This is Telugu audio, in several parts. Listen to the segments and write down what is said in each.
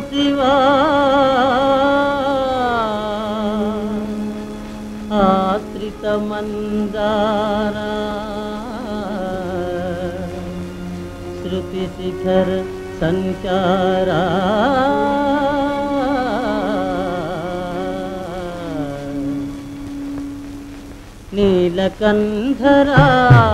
शिवा। आश्रितमन्दारा। श्रुतिशिखर सञ्चारा। नीलकन्धरा।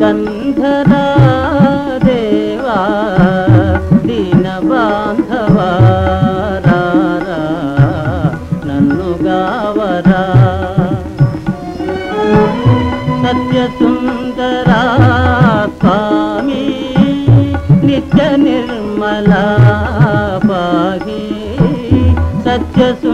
कन्धरा देवा दीनबान्धवारा ननु गाव सत्यसुन्दरामि नित्यनिर्मलाभावामि सत्यसुन्दर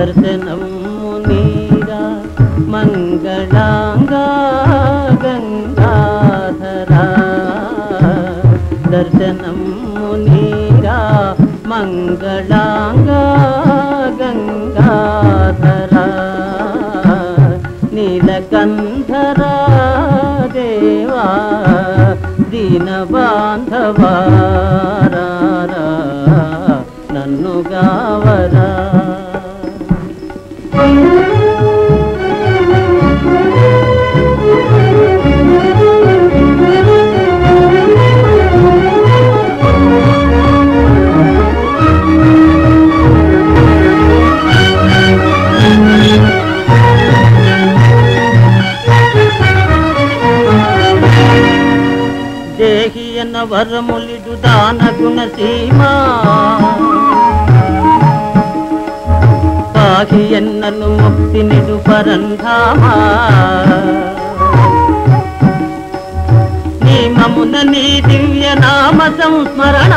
दर्शनं मुनीरा मङ्गलाङ्गा गङ्गाधरा दर्शनं मुनीरा मङ्गलाङ्गा गङ्गाधरा नीलकन्धरा देवा दीनबान्धवारा नन्नु गावरा వరములిడు దాన గుణ సీమా. ఎన్నను ముక్తి నిడు పరంధామా నీమమున నీ దివ్య నామ సంస్మరణ.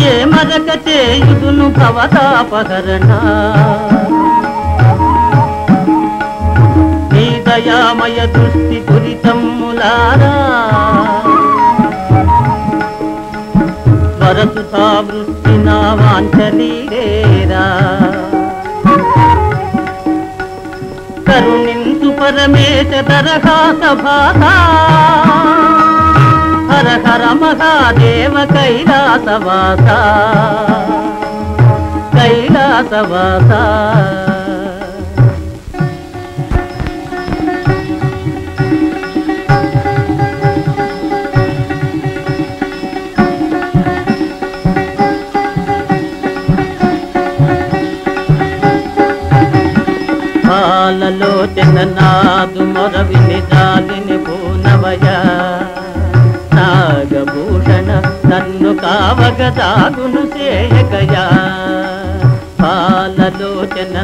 ఏ మరక చేయుదును భవతాపహరణ దయామయ దృష్టి దురితమ్ములారా వరసుతా వృష్టి నా వాంఛలీరేరా కరుణింతు పరమేశ దరహాస భాష హర హర మహాదేవ కైలాసవాస. కైలాసవాస. పాలలో నాదు మొరవిని దాలిని పూనవయ నాగభూషణ నన్ను కావగదాగును చేయగయా పాలలో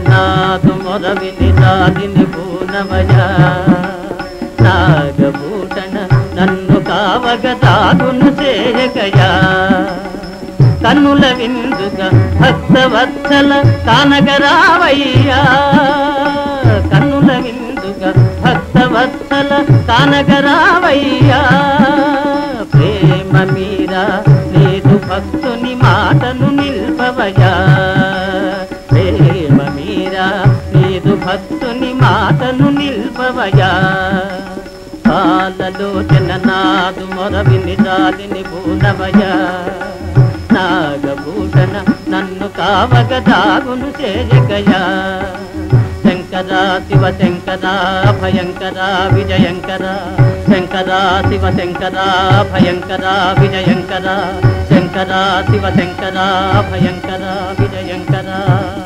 నాదు మొరవిని దాలిని పూనవయ నాగభూషణ నన్ను కావగదాగును చేయగయా కన్నుల విందుగా భక్తవత్సల కానగరావయ్యా వత్సల కానగరావయ్యా. ప్రేమ మీరా లేదు భక్తుని మాటను నిల్పవయా ప్రేమ మీరా లేదు భక్తుని మాటను నిల్పవయా కాలలో జననాదు మొరవిని దాలిని భూనవయా నాగభూషణ నన్ను కావగ దాగును చేయగయా శంకర శివ శంకర భయంకర విజయంకర. శంకర శివ శంకర భయంకర విజయంకర. శంకర శివ శంకర భయంకర విజయంకర.